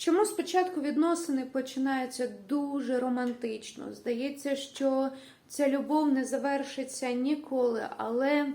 Чому спочатку відносини починаються дуже романтично? Здається, що ця любов не завершиться ніколи, але,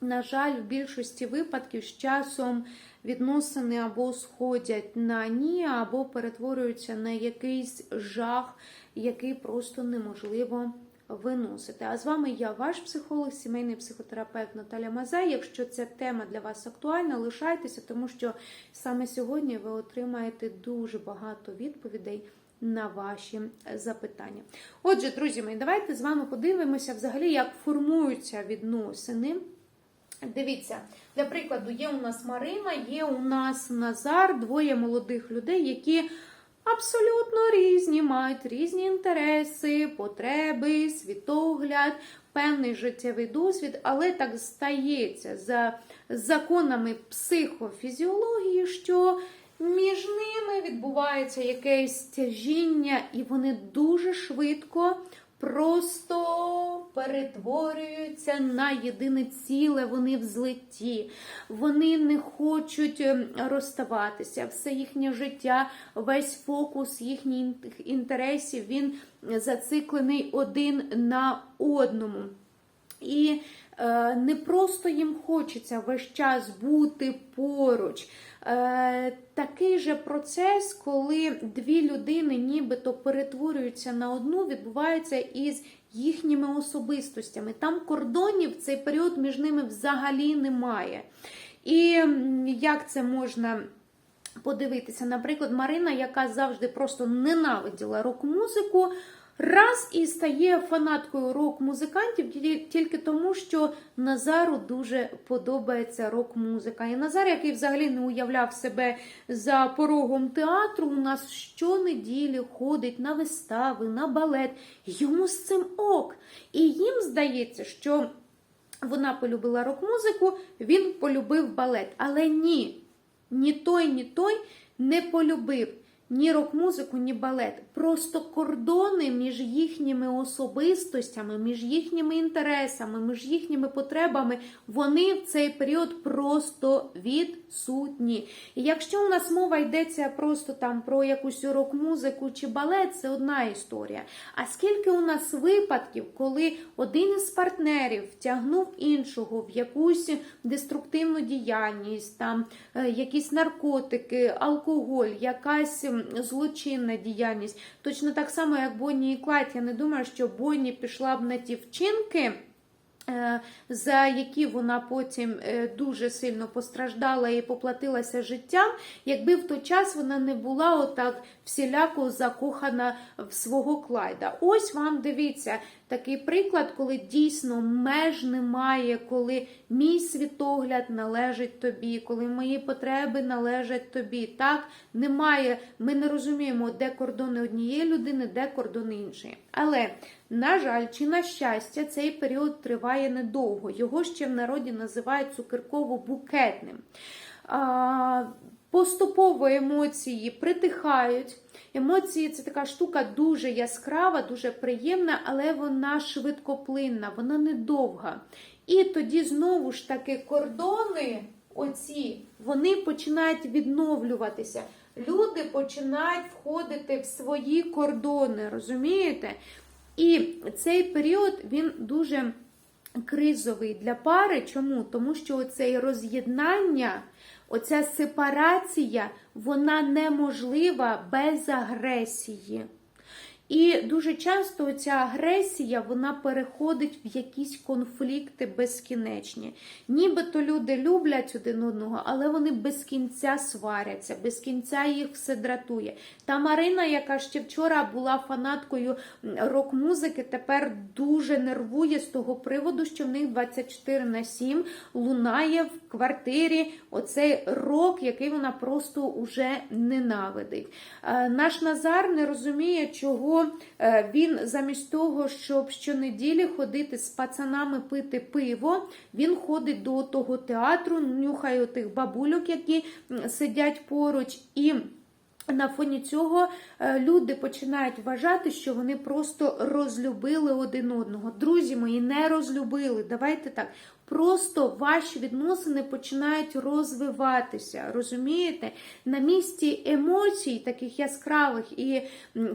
на жаль, в більшості випадків з часом відносини або сходять на ні, або перетворюються на якийсь жах, який просто неможливо виносити. А з вами я, ваш психолог, сімейний психотерапевт Наталя Мазай. Якщо ця тема для вас актуальна, лишайтеся, тому що саме сьогодні ви отримаєте дуже багато відповідей. На ваші запитання. Отже, друзі мої, давайте з вами подивимося взагалі, як формуються відносини. Дивіться, для прикладу, є у нас Марина, є у нас Назар, двоє молодих людей, які абсолютно різні, мають різні інтереси, потреби, світогляд, певний життєвий досвід, але так стається за законами психофізіології, що між ними відбувається якесь тяжіння, і вони дуже швидко просто перетворюються на єдине ціле, вони в злеті, вони не хочуть ем, розставатися. Все їхнє життя, весь фокус їхніх інтересів, він зациклений один на одному. І е, не просто їм хочеться весь час бути поруч. Е, такий же процес, коли дві людини нібито перетворюються на одну, відбувається із їхніми особистостями. Там кордонів цей період між ними взагалі немає. І як це можна подивитися? Наприклад, Марина, яка завжди просто ненавиділа рок-музику. Раз і стає фанаткою рок-музикантів тільки тому, що Назару дуже подобається рок-музика. І Назар, який взагалі не уявляв себе за порогом театру, у нас щонеділі ходить на вистави, на балет. Йому з цим ок. І їм здається, що вона полюбила рок-музику, він полюбив балет. Але ні, ні той, ні той не полюбив ні рок-музику, ні балет. Просто кордони між їхніми особистостями, між їхніми інтересами, між їхніми потребами, вони в цей період просто відсутні. І якщо у нас мова йдеться просто там про якусь рок-музику чи балет, це одна історія. А скільки у нас випадків, коли один із партнерів втягнув іншого в якусь деструктивну діяльність, там е, якісь наркотики, алкоголь, якась злочинна діяльність. Точно так само, як Бонні і Клайд. Я не думаю, що Бонні пішла б на ті вчинки. е, За які вона потім е, дуже сильно постраждала і поплатилася життям, якби в той час вона не була отак всіляко закохана в свого Клайда. Ось вам дивіться такий приклад, коли дійсно меж немає, коли мій світогляд належить тобі, коли мої потреби належать тобі. Так немає. Ми не розуміємо, де кордони однієї людини, де кордони іншої. Але на жаль, чи на щастя, цей період триває недовго. Його ще в народі називають цукерково-букетним. Поступово емоції притихають. Емоції це така штука дуже яскрава, дуже приємна, але вона швидкоплинна, вона недовга. І тоді знову ж таки кордони, оці, вони починають відновлюватися. Люди починають входити в свої кордони, розумієте? І цей період він дуже кризовий для пари. Чому? Тому що оце роз'єднання, оця сепарація, вона неможлива без агресії. І дуже часто ця агресія вона переходить в якісь конфлікти безкінечні. Нібито люди люблять один одного, але вони без кінця сваряться, без кінця їх все дратує. Та Марина, яка ще вчора була фанаткою рок-музики, тепер дуже нервує з того приводу, що в них 24 на 7 лунає в квартирі оцей рок, який вона просто уже ненавидить. Е, Наш Назар не розуміє, чого е, він замість того, щоб щонеділі ходити з пацанами пити пиво, він ходить до того театру, нюхає тих бабульок, які сидять поруч, і на фоні цього е, люди починають вважати, що вони просто розлюбили один одного. Друзі мої, не розлюбили. Давайте так. Просто ваші відносини починають розвиватися. Розумієте? На місці емоцій, таких яскравих і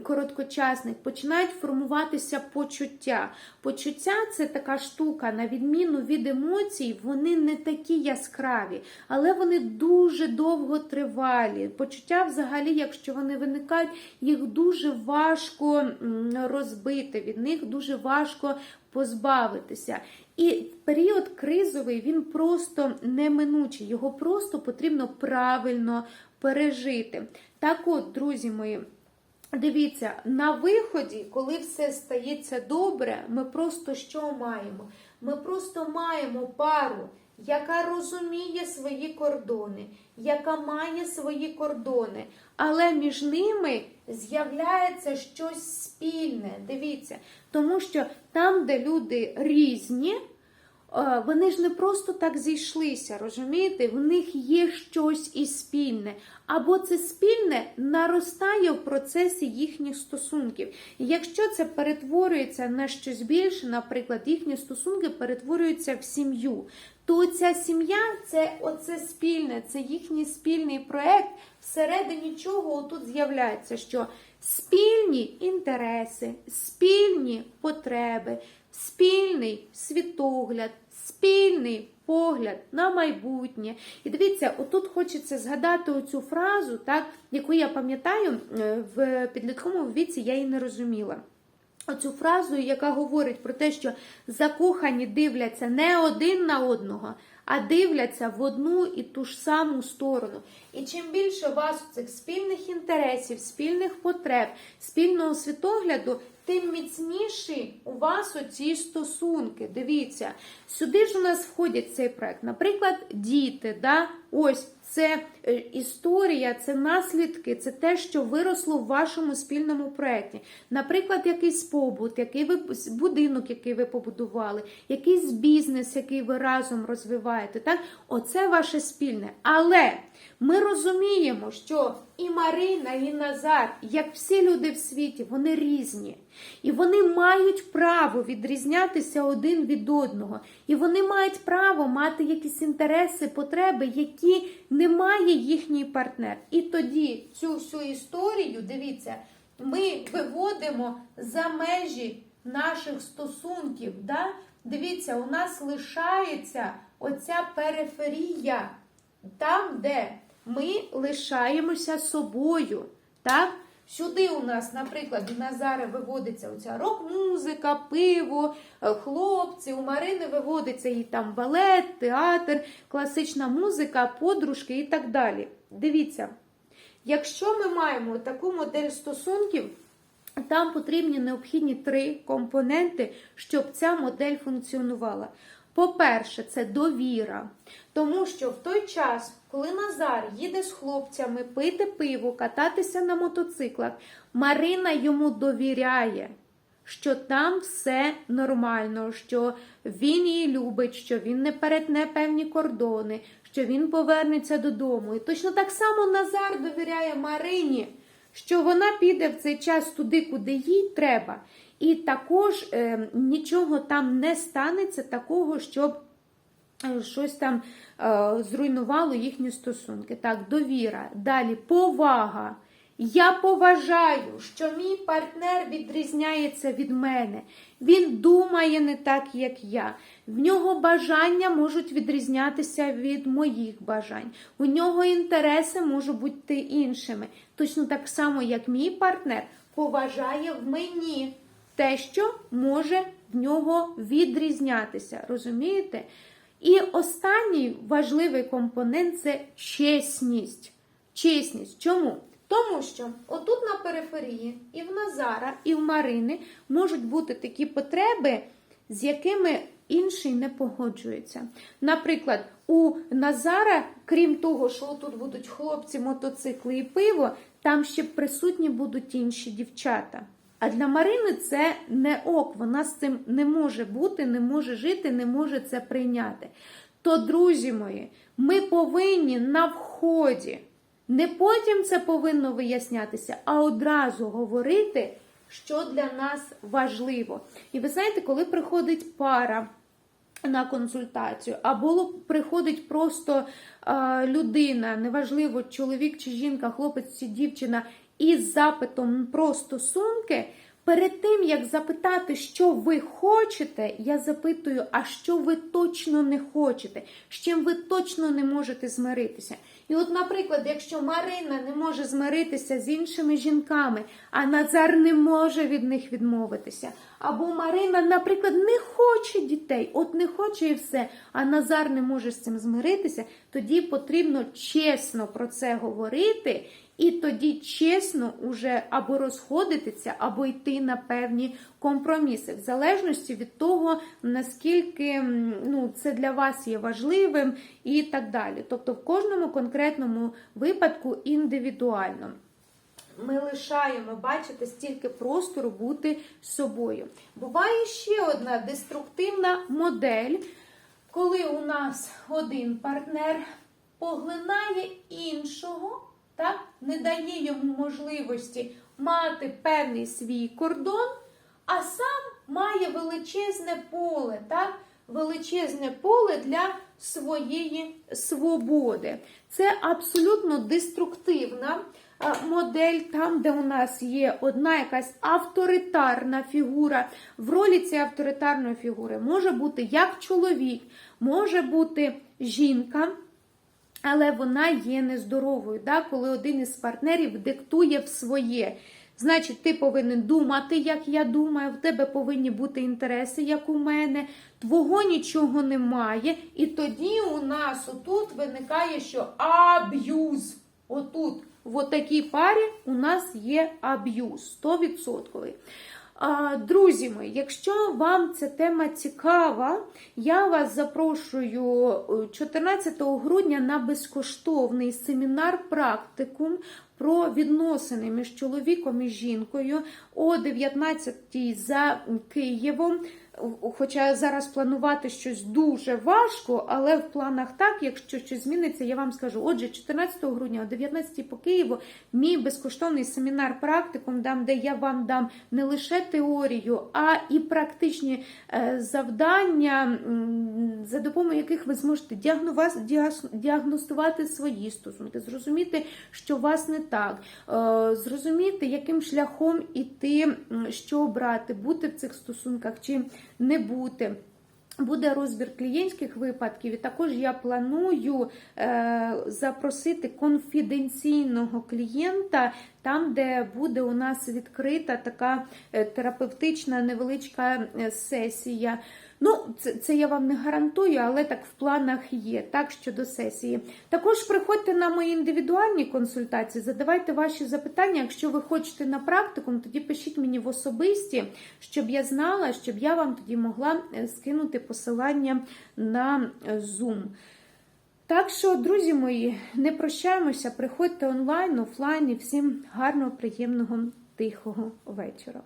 короткочасних, починають формуватися почуття. Почуття це така штука, на відміну від емоцій, вони не такі яскраві, але вони дуже довго тривалі. Почуття, взагалі, якщо вони виникають, їх дуже важко розбити, від них дуже важко позбавитися. І період кризовий він просто неминучий, його просто потрібно правильно пережити. Так от, друзі мої. Дивіться, на виході, коли все стається добре, ми просто що маємо? Ми просто маємо пару, яка розуміє свої кордони, яка має свої кордони, але між ними з'являється щось спільне. Дивіться, тому що там, де люди різні, е, вони ж не просто так зійшлися, розумієте? В них є щось і спільне. Або це спільне наростає в процесі їхніх стосунків. І якщо це перетворюється на щось більше, наприклад, їхні стосунки перетворюються в сім'ю, то ця сім'я це оце спільне, це їхній спільний проект, всередині чого тут з'являється, що спільні інтереси, спільні потреби, спільний світогляд, спільний погляд на майбутнє. І дивіться, отут хочеться згадати оцю фразу, так, яку я пам'ятаю е, в підлітковому віці, я її не розуміла. Оцю фразу, яка говорить про те, що закохані дивляться не один на одного, а дивляться в одну і ту ж саму сторону. І чим більше у вас цих спільних інтересів, спільних потреб, спільного світогляду, тим міцніші у вас оці стосунки. Дивіться, сюди ж у нас входить цей проект. Наприклад, діти. да? Ось це е, історія, це наслідки, це те, що виросло в вашому спільному проєкті. Наприклад, якийсь побут, який ви будинок, який ви побудували, якийсь бізнес, який ви разом розвиваєте. Так? Оце ваше спільне. Але ми розуміємо, що і Марина, і Назар, як всі люди в світі, вони різні. І вони мають право відрізнятися один від одного. І вони мають право мати якісь інтереси, потреби, які не має їхній партнер. І тоді цю всю історію, дивіться, ми виводимо за межі наших стосунків. Да? Дивіться, у нас лишається оця периферія, там, де ми лишаємося собою. Так? Сюди у нас, наприклад, у Назара виводиться оця рок-музика, пиво, е, хлопці, у Марини виводиться і там балет, театр, класична музика, подружки і так далі. Дивіться, якщо ми маємо таку модель стосунків, там потрібні необхідні три компоненти, щоб ця модель функціонувала. По-перше, це довіра. Тому що в той час, коли Назар їде з хлопцями пити пиво, кататися на мотоциклах, Марина йому довіряє, що там все нормально, що він її любить, що він не перетне певні кордони, що він повернеться додому. І точно так само Назар довіряє Марині, що вона піде в цей час туди, куди їй треба. І також е, нічого там не станеться такого, щоб е, щось там е, зруйнувало їхні стосунки. Так, довіра. Далі повага. Я поважаю, що мій партнер відрізняється від мене. Він думає не так, як я. В нього бажання можуть відрізнятися від моїх бажань. У нього інтереси можуть бути іншими. Точно так само, як мій партнер поважає в мені те, що може в нього відрізнятися. Розумієте? І останній важливий компонент це чесність. Чесність. Чому? Тому що отут на периферії і в Назара, і в Марини можуть бути такі потреби, з якими інший не погоджується. Наприклад, у Назара, крім того, що тут будуть хлопці, мотоцикли і пиво, там ще присутні будуть інші дівчата. А для Марини це не ок, вона з цим не може бути, не може жити, не може це прийняти. То, друзі мої, ми повинні на вході, не потім це повинно вияснятися, а одразу говорити, що для нас важливо. І ви знаєте, коли приходить пара на консультацію, або приходить просто е, людина, неважливо, чоловік чи жінка, хлопець чи дівчина, із запитом про стосунки. Перед тим, як запитати, що ви хочете, я запитую, а що ви точно не хочете, з чим ви точно не можете змиритися. І от, наприклад, якщо Марина не може змиритися з іншими жінками, а Назар не може від них відмовитися. Або Марина, наприклад, не хоче дітей, от не хоче і все, а Назар не може з цим змиритися, тоді потрібно чесно про це говорити. І тоді чесно уже або розходитися, або йти на певні компроміси, в залежності від того, наскільки ну, це для вас є важливим і так далі. Тобто в кожному конкретному випадку індивідуально. Ми лишаємо, бачите, стільки простору бути собою. Буває ще одна деструктивна модель, коли у нас один партнер поглинає іншого так, не дає йому можливості мати певний свій кордон, а сам має величезне поле, так, величезне поле для своєї свободи. Це абсолютно деструктивна модель, там, де у нас є одна якась авторитарна фігура. В ролі цієї авторитарної фігури може бути як чоловік, може бути жінка. Але вона є нездоровою, да? коли один із партнерів диктує в своє. Значить, ти повинен думати, як я думаю, в тебе повинні бути інтереси, як у мене, твого нічого немає. І тоді у нас отут виникає, що аб'юз. Отут, в такій парі, у нас є аб'юз 100%. Друзі мої, якщо вам ця тема цікава, я вас запрошую е, 14 грудня на безкоштовний семінар практикум про відносини між чоловіком і жінкою о 19 за Києвом. Хоча зараз планувати щось дуже важко, але в планах так, якщо щось зміниться, я вам скажу. Отже, 14 грудня о 19 по Києву мій безкоштовний семінар практикум, дам, де я вам дам не лише теорію, а і практичні е, завдання, за допомогою яких ви зможете діагностувати свої стосунки, зрозуміти, що вас не так, е, зрозуміти, яким шляхом іти, що обрати, бути в цих стосунках чи не бути. Буде розбір клієнтських випадків, і також я планую е, запросити конфіденційного клієнта, там, де буде у нас відкрита така е, терапевтична невеличка е, сесія. Ну, це, це я вам не гарантую, але так в планах є, так, щодо сесії. Також приходьте на мої індивідуальні консультації, задавайте ваші запитання. Якщо ви хочете на практикум, тоді пишіть мені в особисті, щоб я знала, щоб я вам тоді могла скинути посилання на Zoom. Так що, друзі мої, не прощаємося, приходьте онлайн, офлайн і всім гарного, приємного, тихого вечора.